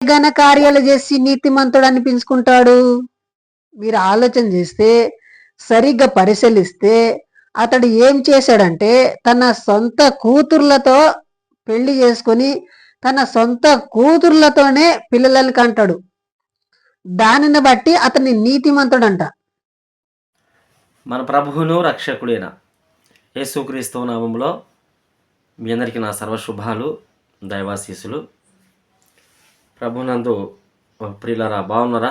ఘన కార్యాలు చేసి నీతిమంతుడు అనిపించుకుంటాడు మీరు ఆలోచన చేస్తే సరిగ్గా పరిశీలిస్తే అతడు ఏం చేశాడంటే తన సొంత కూతుర్లతో పెళ్ళి చేసుకొని తన సొంత కూతుర్లతోనే పిల్లలను కంటాడు. దానిని బట్టి అతన్ని నీతిమంతుడంట. మన ప్రభువును రక్షకుడైన యేసుక్రీస్తు నామంలో మీ అందరికీ నా సర్వశుభాలు దైవాశీసులు ప్రభునందు ప్రియులరా బాగున్నారా?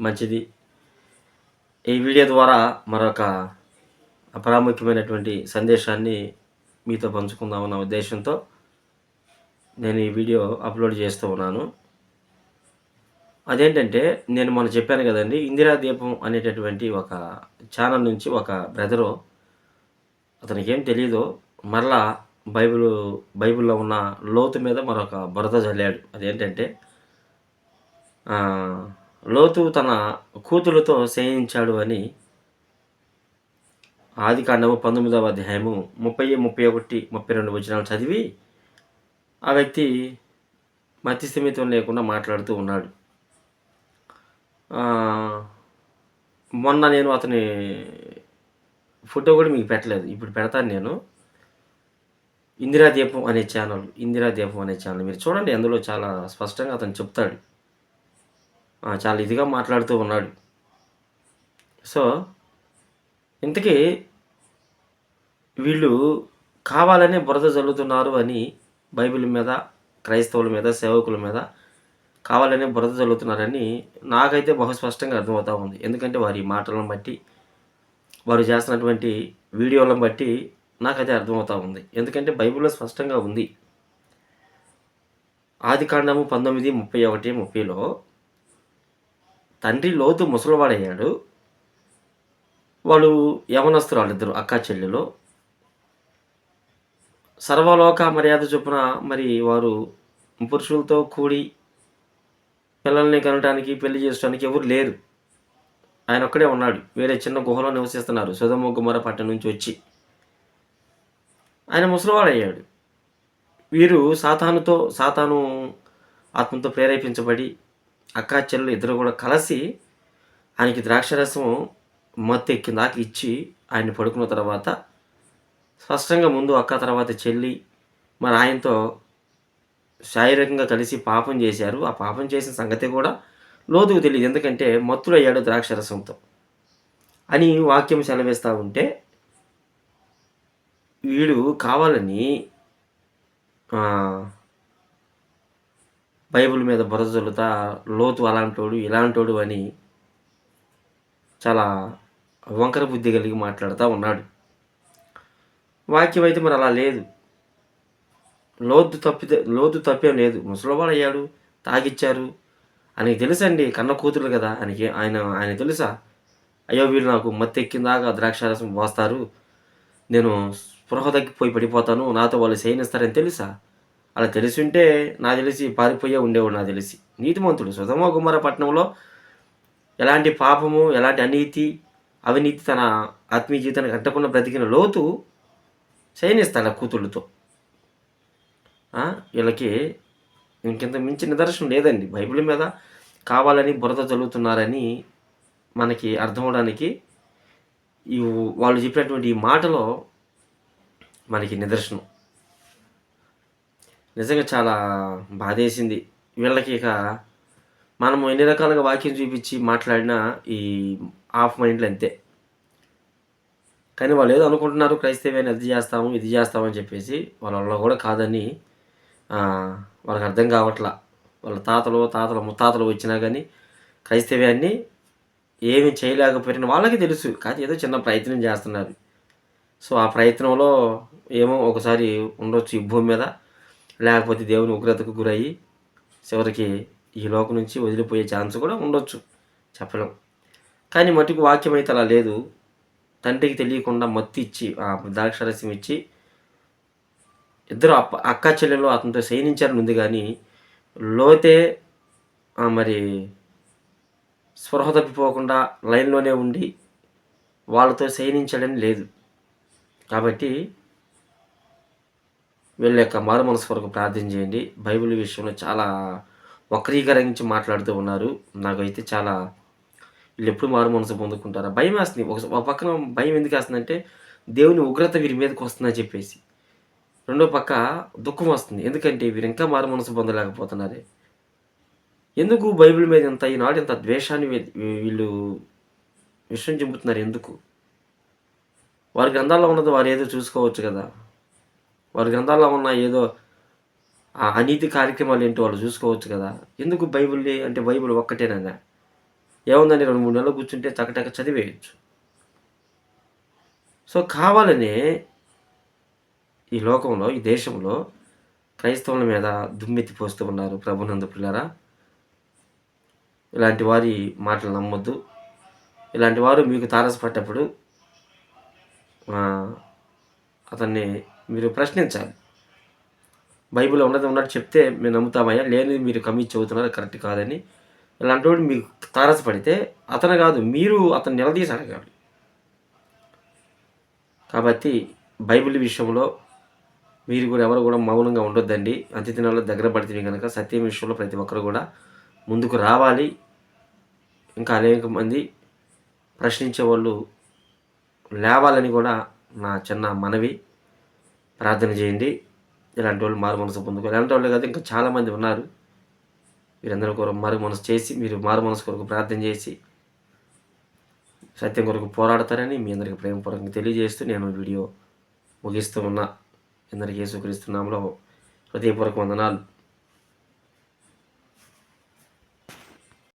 మంచిది. ఈ వీడియో ద్వారా మరొక ప్రాముఖ్యమైనటువంటి సందేశాన్ని మీతో పంచుకుందామన్న ఉద్దేశంతో నేను ఈ వీడియో అప్లోడ్ చేస్తూ ఉన్నాను. అదేంటంటే నేను మొన్న చెప్పాను కదండి ఇందిరా దీపం అనేటటువంటి ఒక ఛానల్ నుంచి ఒక బ్రదరు అతనికి ఏం తెలియదు మరలా బైబిల్ బైబిల్లో ఉన్న లోతు మీద మరొక బురద చల్లాడు అదేంటంటే లోతు తన కూతురుతో చేయించాడు అని ఆది కాండము పంతొమ్మిదవ అధ్యాయము ముప్పై ముప్పై ఒకటి ముప్పై రెండు వచనాలు చదివి ఆ వ్యక్తి మతిస్థిమితం లేకుండా మాట్లాడుతూ ఉన్నాడు. మొన్న నేను అతని ఫోటో కూడా మీకు పెట్టలేదు. ఇప్పుడు పెడతాను నేను. ఇందిరా దీపం అనే ఛానల్ ఇందిరా దీపం అనే ఛానల్ మీరు చూడండి అందులో చాలా స్పష్టంగా అతను చెప్తాడు. చాలా ఇదిగా మాట్లాడుతూ ఉన్నాడు. సో ఇంతకీ వీళ్ళు కావాలనే బురద జల్లుతున్నారు అని బైబిల్ మీద క్రైస్తవుల మీద సేవకుల మీద కావాలనే బురద జల్లుతున్నారని నాకైతే బహు స్పష్టంగా అర్థమవుతూ ఉంది. ఎందుకంటే వారి మాటలను బట్టి వారు చేస్తున్నటువంటి వీడియోలను బట్టి నాకైతే అర్థమవుతా ఉంది. ఎందుకంటే బైబిల్లో స్పష్టంగా ఉంది. ఆది కాండము పంతొమ్మిది ముప్పై ఒకటి ముప్పైలో తండ్రి లోతు ముసలివాడయ్యాడు. వాళ్ళు యవనస్తులు వాళ్ళిద్దరు అక్కా చెల్లెలు. సర్వలోక మర్యాద చొప్పున మరి వారు పురుషులతో కూడి పిల్లల్ని కనడానికి పెళ్ళి చేసుకోవడానికి ఎవరు లేరు. ఆయన ఒక్కడే ఉన్నాడు. వేరే చిన్న గుహలో నివసిస్తున్నారు. సుధమ్మ గుమర పట్టణం నుంచి వచ్చి. ఆయన ముసలివాడయ్యాడు వీరు సాతానుతో సాతాను ఆత్మతో ప్రేరేపించబడి అక్కా చెల్లెలు ఇద్దరు కూడా కలిసి ఆయనకి ద్రాక్షరసం మత్తు ఎక్కిందాక ఇచ్చి ఆయన పడుకున్న తర్వాత స్పష్టంగా ముందు అక్క తర్వాత చెల్లి మరి ఆయనతో శారీరకంగా కలిసి పాపం చేశారు. ఆ పాపం చేసిన సంగతి కూడా లోతుకు తెలియదు. ఎందుకంటే మత్తుడయ్యాడు ద్రాక్షరసంతో అని వాక్యం సెలవిస్తూ ఉంటే వీడు కావాలని బైబిల్ మీద బురద లోతు అలాంటోడు ఇలాంటోడు అని చాలా వంకర బుద్ధి కలిగి మాట్లాడుతూ ఉన్నాడు. వాక్యం అయితే మరి అలా లేదు. లోతు తప్పితే లోతు తప్పేం లేదు. ముసలివాడు అయ్యాడు తాగిచ్చారు. ఆయనకి తెలుసండి కన్న కూతురు కదా ఆయనకి ఆయన ఆయన తెలుసా? అయ్యో వీళ్ళు నాకు మత్తెక్కిందాక ద్రాక్షారసం పోస్తారు. నేను స్పృహ తగ్గిపోయి పడిపోతాను నాతో వాళ్ళు చేయనిస్తారని తెలుసా? అలా తెలిసి ఉంటే నా తెలిసి పారిపోయే ఉండేవాడు నా తెలిసి. నీతిమంతుడు సుధమ కుమార పట్టణంలో ఎలాంటి పాపము ఎలాంటి అనీతి అవినీతి తన ఆత్మీయ జీవితానికి అంటకుండా బ్రతికిన లోతు చేయనిస్తాడు ఆ కూతుళ్ళతో. వీళ్ళకి ఇంకింత మించి నిదర్శనం లేదండి. బైబిల్ మీద కావాలని బురద చదువుతున్నారని మనకి అర్థం అవడానికి ఈ వాళ్ళు చెప్పినటువంటి ఈ మాటలో మనకి నిదర్శనం. నిజంగా చాలా బాధేసింది. వీళ్ళకి ఇక మనము ఎన్ని రకాలుగా వాక్యం చూపించి మాట్లాడినా ఈ హాఫ్ మైండ్లు అంతే. కానీ వాళ్ళు ఏదో అనుకుంటున్నారు క్రైస్తవ్యాన్ని అది చేస్తాము ఇది చేస్తామని చెప్పేసి వాళ్ళ కూడా కాదని వాళ్ళకి అర్థం కావట్లా. వాళ్ళ తాతలు తాతలు ముత్తాతలు వచ్చినా కానీ క్రైస్తవ్యాన్ని ఏమి చేయలేకపోయిన వాళ్ళకి తెలుసు. కానీ ఏదో చిన్న ప్రయత్నం చేస్తున్నారు. సో ఆ ప్రయత్నంలో ఏమో ఒకసారి ఉండొచ్చు ఈ భూమి మీద. లేకపోతే దేవుని ఉగ్రతకు గురయ్యి చివరికి ఈ లోకం నుంచి వదిలిపోయే ఛాన్స్ కూడా ఉండొచ్చు చెప్పలేం. కానీ మటుకు వాక్యం అయితే అలా లేదు. తండ్రికి తెలియకుండా మత్తు ఇచ్చి ఆ ద్రాక్షరసం ఇచ్చి ఇద్దరు అప్ప అక్క చెల్లెలు అతనితో శయనించారని ఉంది కానీ లోతే ఆ, మరి స్పృహ తప్పిపోకుండా లైన్లోనే ఉండి వాళ్ళతో శయనించాడని లేదు. కాబట్టి వీళ్ళ యొక్క మారు మనసు వరకు ప్రార్థన చేయండి. బైబిల్ విషయంలో చాలా వక్రీకరించి మాట్లాడుతూ ఉన్నారు. నాకైతే చాలా వీళ్ళు ఎప్పుడు మారు మనసు పొందుకుంటారా? భయం వేస్తుంది. ఒక ఒక పక్కన భయం ఎందుకు వేస్తుందంటే దేవుని ఉగ్రత వీరి మీదకి వస్తుందని చెప్పేసి. రెండో పక్క దుఃఖం వస్తుంది. ఎందుకంటే వీరు ఇంకా మారు మనసు పొందలేకపోతున్నారే. ఎందుకు బైబిల్ మీద ఇంత ఈనాడు ఇంత ద్వేషాన్ని వీళ్ళు విషయం చెబుతున్నారు ఎందుకు? వారి గ్రంథాల్లో ఉన్నది వారు ఏదో చూసుకోవచ్చు కదా. వారి గ్రంథాల్లో ఉన్న ఏదో ఆ అనీతి కార్యక్రమాలు ఏంటో వాళ్ళు చూసుకోవచ్చు కదా. ఎందుకు బైబిల్ అంటే బైబిల్ ఒక్కటేనా ఏముందని రెండు మూడు నెలలు కూర్చుంటే చకటక చదివేయచ్చు. సో కావాలనే ఈ లోకంలో ఈ దేశంలో క్రైస్తవుల మీద దుమ్మెత్తి పోస్తూ ఉన్నారు ప్రభునందు పిల్లరా ఇలాంటి వారి మాటలు నమ్మొద్దు. ఇలాంటి వారు మీకు తారసపడ్డప్పుడు అతన్ని మీరు ప్రశ్నించాలి. బైబిల్ ఉన్నది ఉన్నట్టు చెప్తే మేము నమ్ముతామయ్యా లేని మీరు కమిట్ చదువుతున్నారు కరెక్ట్ కాదని. ఇలాంటి వాడు మీకు తారసపడితే అతను కాదు మీరు అతను నిలదీసి అడగాలి కాబట్టి బైబిల్ విషయంలో మీరు కూడా ఎవరు కూడా మౌనంగా ఉండొద్దండి. అంత్య దగ్గర పడితే కనుక సత్యం విషయంలో ప్రతి ఒక్కరు కూడా ముందుకు రావాలి. ఇంకా అనేక మంది ప్రశ్నించే వాళ్ళు లేవాలని కూడా నా చిన్న మనవి. ప్రార్థన చేయండి. ఇలాంటి వాళ్ళు మారు మనసు పొందుకో ఇలాంటి వాళ్ళు కాదు ఇంకా చాలామంది ఉన్నారు. వీరందరూ కొరకు మారు మనసు చేసి మీరు మారు మనసు కొరకు ప్రార్థన చేసి సత్యం కొరకు పోరాడతారని మీ అందరికి ప్రేమపూర్వకంగా తెలియజేస్తూ నేను వీడియో ముగిస్తూ ఉన్నా అందరికీ యేసుక్రీస్తున్నాంలో హృదయపూర్వక వందనాలు.